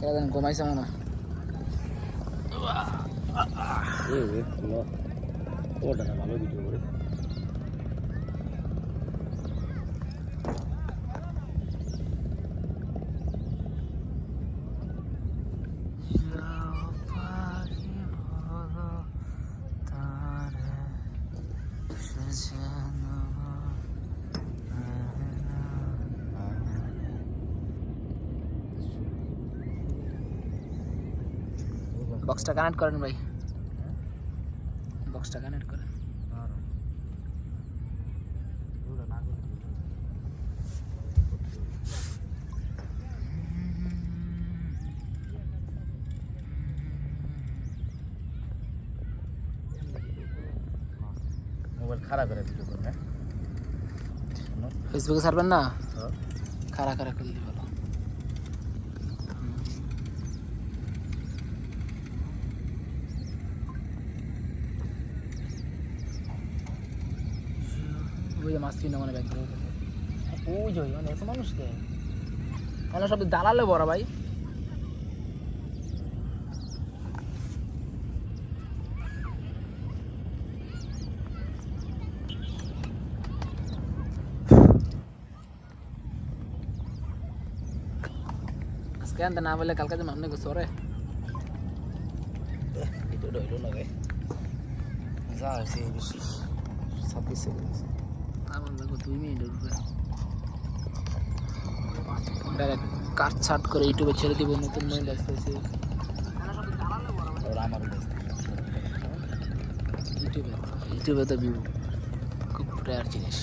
কেন কমাইছে মনে ওটা ভালো ভিডিও করে বক্সটা কানেক্ট করেন ভাই বক্সটা কানেক্ট করেন মোবাইল খারাপ করে ভিডিও করে হ্যাঁ ফেসবুকে ছাড়বেন না হ্যাঁ। খারা খারা করলে ভালো ওই যে মাছ কিনে মানে ব্যাগ ওই যে মানে এত মানুষ মানে সব দালালে বড় ভাই। আজকে আনতে না বললে কালকে যেন অনেক সরে এটা ডইল লাগে যা হয়েছে বেশি ছাব্বিশ দুই মিনিট উঠবে ডাইরেক্ট কাট ছাট করে ইউটিউবে ছেড়ে দিব নতুন মাইন্ড আসতেছে। ইউটিউবে ইউটিউবে তো ভিউ খুব রেয়ার জিনিস।